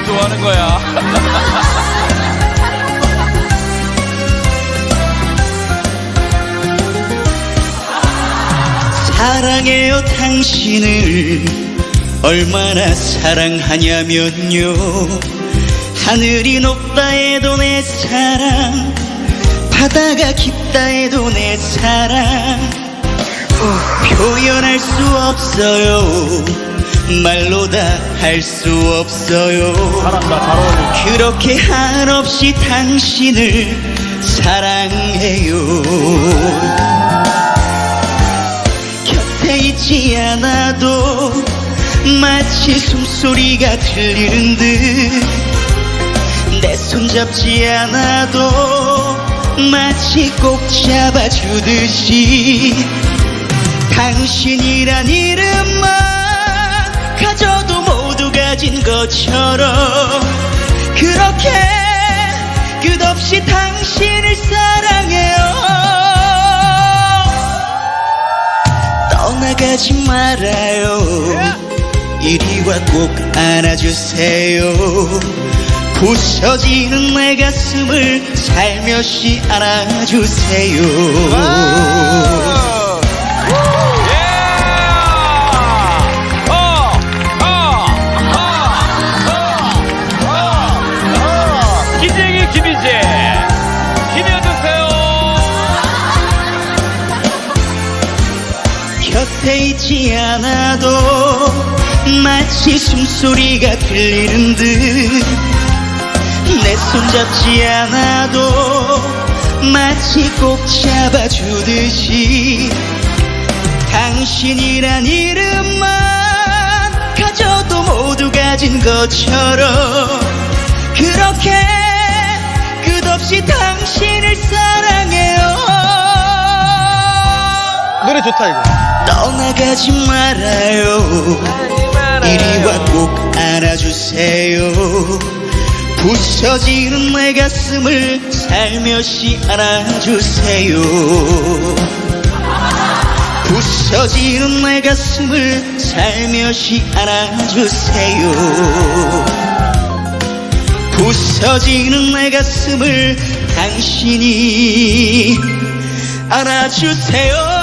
너무 좋아하는 거야. 사랑해요 당신을. 얼마나 사랑하냐면요. 하늘이 높다 해도 내 사랑 바다가 깊다 해도 내 사랑. 표현할 수 없어요. 말로 다 할 수 없어요. 그렇게 한없이 당신을 사랑해요. 곁에 있지 않아도 마치 숨소리가 들리는 듯 내 손 잡지 않아도 마치 꼭 잡아주듯이 당신이란 이름만 가져도 모두 가진 것처럼 그렇게 끝없이 당신을 사랑해요. 떠나가지 말아요. 이리 와 꼭 안아주세요. 부서지는 내 가슴을 살며시 안아주세요 곁에 있지 않아도 마치 숨소리가 들리는 듯 내 손 잡지 않아도 마치 꼭 잡아주듯이 당신이란 이름만 가져도 모두 가진 것처럼 그렇게 끝없이 당신을 사랑해요 노래 좋다 이거. 떠나가지 말아요. 이리 와 꼭 안아주세요. 부서지는 내 가슴을 살며시 안아주세요. 부서지는 내 가슴을 살며시 안아주세요. 부서지는 내 가슴을 당신이 안아주세요